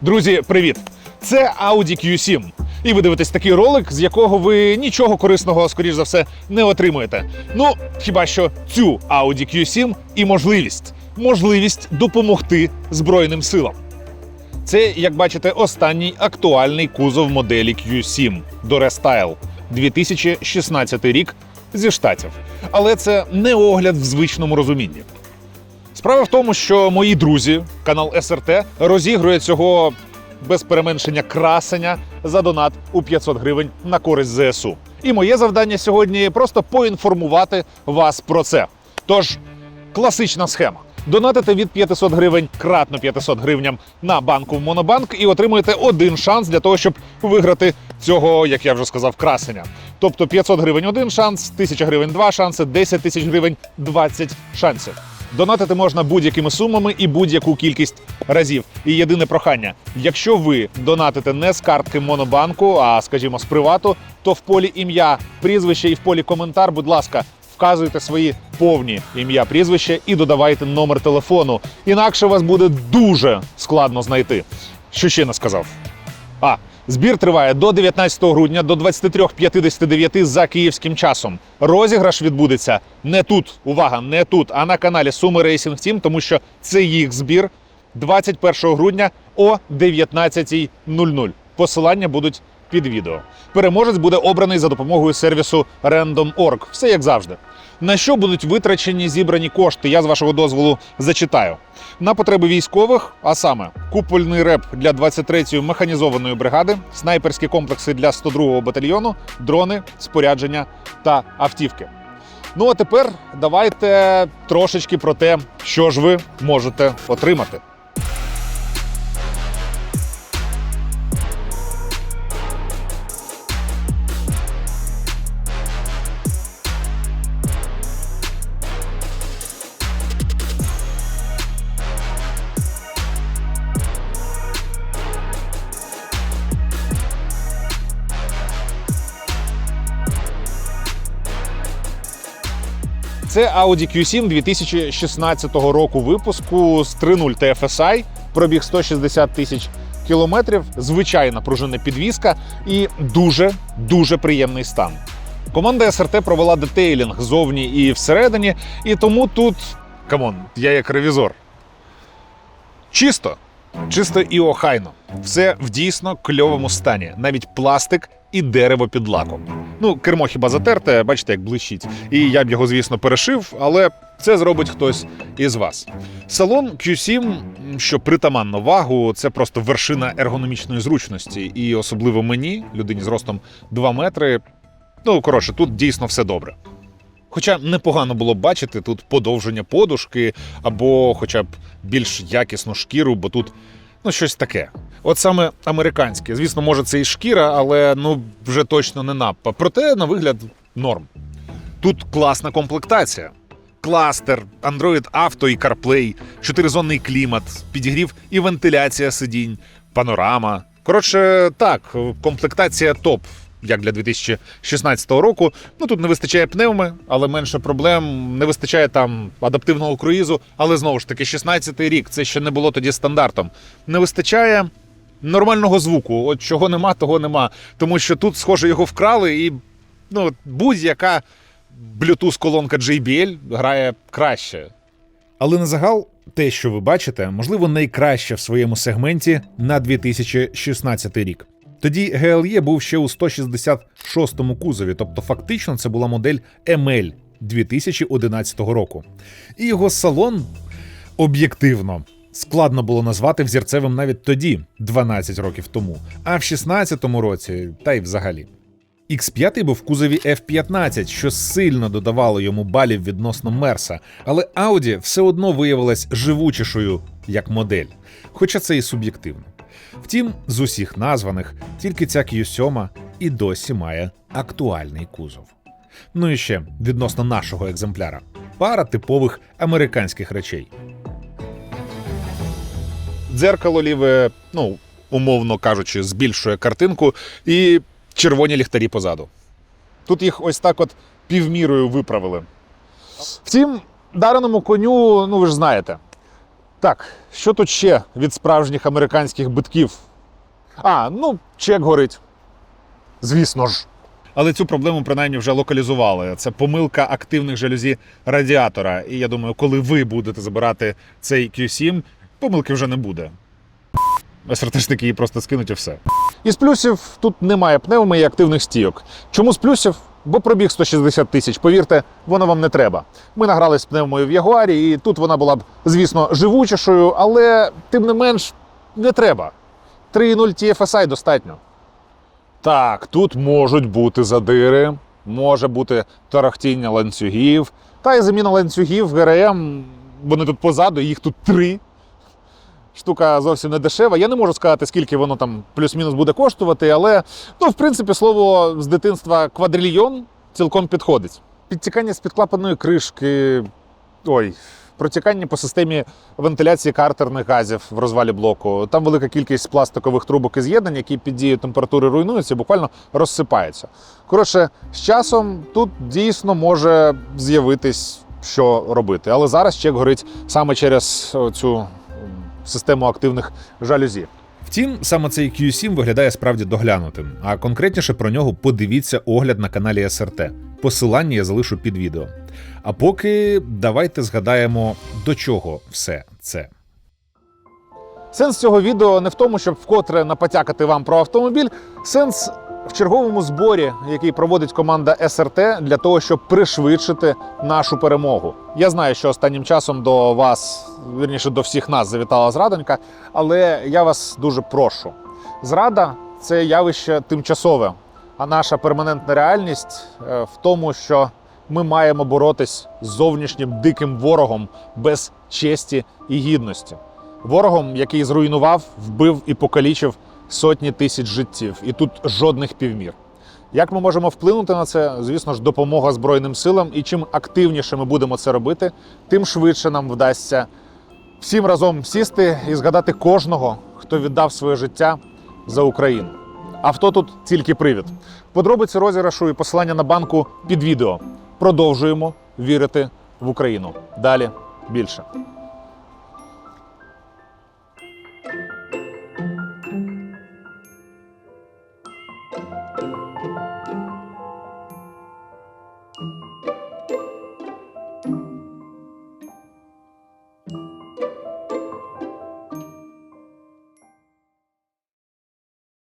Друзі, привіт! Це Audi Q7. І ви дивитесь такий ролик, з якого ви нічого корисного, скоріш за все, не отримуєте. Ну, хіба що цю Audi Q7 і можливість можливість допомогти Збройним силам. Це, як бачите, останній актуальний кузов моделі Q7 до Restyle 2016 рік зі штатів. Але це не огляд в звичному розумінні. Справа в тому, що мої друзі, канал СРТ, розігрує цього без переменшення красення за донат у 500 гривень на користь ЗСУ. І моє завдання сьогодні просто поінформувати вас про це. Тож, класична схема. Донатите від 500 гривень кратно 500 гривням на банку в Монобанк і отримуєте один шанс для того, щоб виграти цього, як я вже сказав, красення. Тобто 500 гривень один шанс, 1000 гривень два шанси, 10 тисяч гривень 20 шансів. Донатити можна будь-якими сумами і будь-яку кількість разів. І єдине прохання: якщо ви донатите не з картки Монобанку, а скажімо, з привату, то в полі ім'я, прізвище і в полі коментар, будь ласка, вказуйте свої повні ім'я, прізвище і додавайте номер телефону. Інакше вас буде дуже складно знайти. Що ще не сказав? А, збір триває до 19 грудня до 23.59 за київським часом. Розіграш відбудеться не тут. Увага, не тут, а на каналі Суми Racing Team, тому що це їх збір 21 грудня о 19.00. Посилання будуть під відео. Переможець буде обраний за допомогою сервісу Random.org. Все як завжди. На що будуть витрачені зібрані кошти? Я з вашого дозволу зачитаю. На потреби військових, а саме купольний реп для 23-ї механізованої бригади, снайперські комплекси для 102-го батальйону, дрони, спорядження та автівки. Ну а тепер давайте трошечки про те, що ж ви можете отримати. Це Audi Q7 2016 року випуску з 3.0 TFSI, пробіг 160 тисяч кілометрів, звичайна пружинна підвізка і дуже дуже приємний стан. Команда СРТ провела детейлінг зовні і всередині, і тому тут камон, я як ревізор. Чисто, чисто і охайно. Все в дійсно кльовому стані. Навіть пластик і дерево під лаком. Ну, кермо хіба затерте, бачите, як блищить. І я б його, звісно, перешив, але це зробить хтось із вас. Салон Q7, що притаманно вагу, це просто вершина ергономічної зручності. І особливо мені, людині з ростом 2 метри. Ну, коротше, тут дійсно все добре. Хоча непогано було б бачити тут подовження подушки або хоча б більш якісну шкіру, бо тут ну щось таке. От саме американське. Звісно, може, це і шкіра, але ну вже точно не напа. Проте, на вигляд, норм. Тут класна комплектація. Кластер, Android Auto і CarPlay, чотиризонний клімат, підігрів і вентиляція сидінь, панорама. Коротше, так, комплектація топ, як для 2016 року. Ну тут не вистачає пневми, але менше проблем. Не вистачає там адаптивного круїзу. Але знову ж таки, 16-й рік це ще не було тоді стандартом. Не вистачає нормального звуку. От чого нема, того нема. Тому що тут, схоже, його вкрали, і ну, будь-яка Bluetooth-колонка JBL грає краще. Але на загал, те, що ви бачите, можливо, найкраще в своєму сегменті на 2016 рік. Тоді GLE був ще у 166-му кузові, тобто фактично це була модель ML 2011 року. І його салон об'єктивно складно було назвати взірцевим навіть тоді, 12 років тому, а в 16-му році, та й взагалі. X5 був в кузові F15, що сильно додавало йому балів відносно Мерса, але Audi все одно виявилась живучішою як модель, хоча це і суб'єктивно. Втім, з усіх названих тільки ця Q7 і досі має актуальний кузов. Ну і ще відносно нашого екземпляра пара типових американських речей. Дзеркало ліве, ну, умовно кажучи, збільшує картинку, і червоні ліхтарі позаду. Тут їх ось так от півмірою виправили. Втім, дареному коню, ну ви ж знаєте, Так, що тут ще від справжніх американських битків? А, ну, чек горить. Звісно ж. Але цю проблему принаймні вже локалізували. Це помилка активних жалюзі радіатора. І я думаю, коли ви будете забирати цей Q7, помилки вже не буде. СРТшники її просто скинуть і все. Із плюсів тут немає пневми і активних стійок. Чому з плюсів? Бо пробіг 160 тисяч. Повірте, воно вам не треба. Ми награли з пневмою в Ягуарі, і тут вона була б, звісно, живучішою, але тим не менш не треба. 3.0 TFSI достатньо. Так, тут можуть бути задири, може бути тарахтіння ланцюгів. Та й заміна ланцюгів ГРМ, вони тут позаду, їх тут три. Штука зовсім не дешева. Я не можу сказати, скільки воно там плюс-мінус буде коштувати, але ну, в принципі, слово з дитинства квадрильйон цілком підходить. Підтікання з підклапаної кришки. Ой, протікання по системі вентиляції картерних газів в розвалі блоку. Там велика кількість пластикових трубок і з'єднань, які під дією температури руйнуються буквально розсипаються. Коротше, з часом тут дійсно може з'явитись, що робити. Але зараз чек горить саме через цю систему активних жалюзі. Втім, саме цей Q7 виглядає справді доглянутим. А конкретніше про нього подивіться огляд на каналі СРТ. Посилання я залишу під відео. А поки давайте згадаємо, до чого все це. Сенс цього відео не в тому, щоб вкотре напотякати вам про автомобіль. Сенс в черговому зборі, який проводить команда СРТ для того, щоб пришвидшити нашу перемогу. Я знаю, що останнім часом до вас, вірніше до всіх нас, завітала зрадонька, але я вас дуже прошу. Зрада це явище тимчасове, а наша перманентна реальність е, в тому, що ми маємо боротись з зовнішнім диким ворогом без честі і гідності. Ворогом, який зруйнував, вбив і покалічив сотні тисяч життів, і тут жодних півмір. Як ми можемо вплинути на це? Звісно ж, допомога Збройним силам. І чим активніше ми будемо це робити, тим швидше нам вдасться всім разом сісти і згадати кожного, хто віддав своє життя за Україну. Авто тут тільки привід. Подробиці розіграшу і посилання на банку під відео. Продовжуємо вірити в Україну. Далі більше.